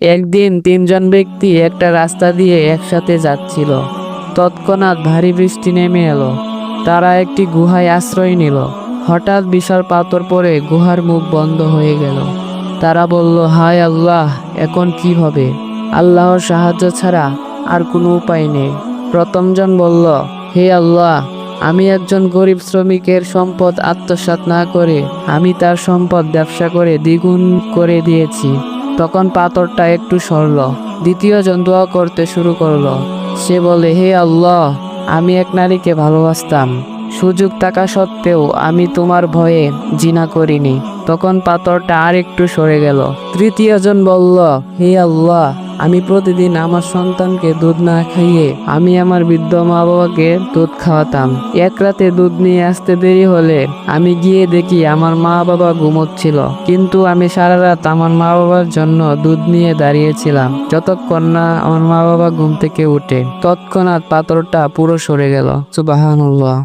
একদিন তিনজন ব্যক্তি একটা রাস্তা দিয়ে একসাথে যাচ্ছিল। তৎক্ষণাৎ ভারী বৃষ্টি নেমে এলো। তারা একটি গুহায় আশ্রয় নিল। হঠাৎ বিশাল পাথর পরে গুহার মুখ বন্ধ হয়ে গেল। তারা বলল, হায় আল্লাহ, এখন কি হবে? আল্লাহর সাহায্য ছাড়া আর কোনো উপায় নেই। প্রথমজন বলল, হে আল্লাহ, আমি একজন গরিব শ্রমিকের সম্পদ আত্মসাৎ না করে আমি তার সম্পদ ব্যবসা করে দ্বিগুণ করে দিয়েছি। তখন পাথরটা একটু সরল। দ্বিতীয়জন দোয়া করতে শুরু করল। সে বলে, হে আল্লাহ, আমি এক নারীকে ভালোবাসতাম। সুযোগ থাকা সত্ত্বেও আমি তোমার ভয়ে জিনা করিনি। তখন পাথরটা আর একটু সরে গেল। তৃতীয়জন বলল, হে আল্লাহ আমি প্রতিদিন আমার সন্তানকে দুধ না খাইয়ে আমি আমার বৃদ্ধ মা বাবাকে দুধ খাওয়াতাম। এক রাতে দুধ নিয়ে আসতে দেরি হলে আমি গিয়ে দেখি আমার মা বাবা ঘুমোচ্ছিল। কিন্তু আমি সারা রাত আমার মা বাবার জন্য দুধ নিয়ে দাঁড়িয়েছিলাম। যতক্ষণ না আমার মা বাবা ঘুম থেকে উঠে, তৎক্ষণাৎ পাথরটা পুরো সরে গেল। সুবাহানুল্লাহ।